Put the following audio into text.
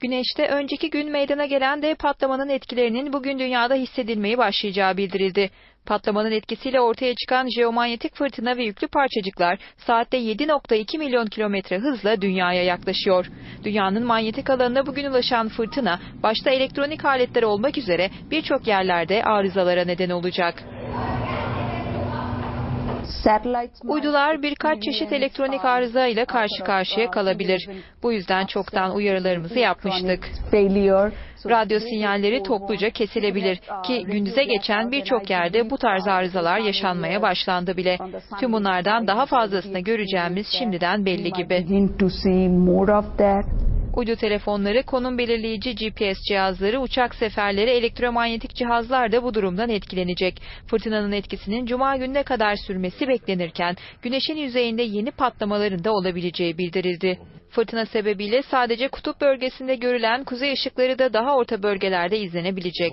Güneş'te önceki gün meydana gelen dev patlamanın etkilerinin bugün dünyada hissedilmeye başlayacağı bildirildi. Patlamanın etkisiyle ortaya çıkan jeomanyetik fırtına ve yüklü parçacıklar saatte 7.2 milyon kilometre hızla dünyaya yaklaşıyor. Dünyanın manyetik alanına bugün ulaşan fırtına, başta elektronik aletler olmak üzere birçok yerlerde arızalara neden olacak. Uydular birkaç çeşit elektronik arıza ile karşı karşıya kalabilir. Bu yüzden çoktan uyarılarımızı yapmıştık. Radyo sinyalleri topluca kesilebilir ki gündüze geçen birçok yerde bu tarz arızalar yaşanmaya başlandı bile. Tüm bunlardan daha fazlasını göreceğimiz şimdiden belli gibi. Uydu telefonları, konum belirleyici GPS cihazları, uçak seferleri, elektromanyetik cihazlar da bu durumdan etkilenecek. Fırtınanın etkisinin cuma gününe kadar sürmesi beklenirken güneşin yüzeyinde yeni patlamaların da olabileceği bildirildi. Fırtına sebebiyle sadece kutup bölgesinde görülen kuzey ışıkları da daha orta bölgelerde izlenebilecek.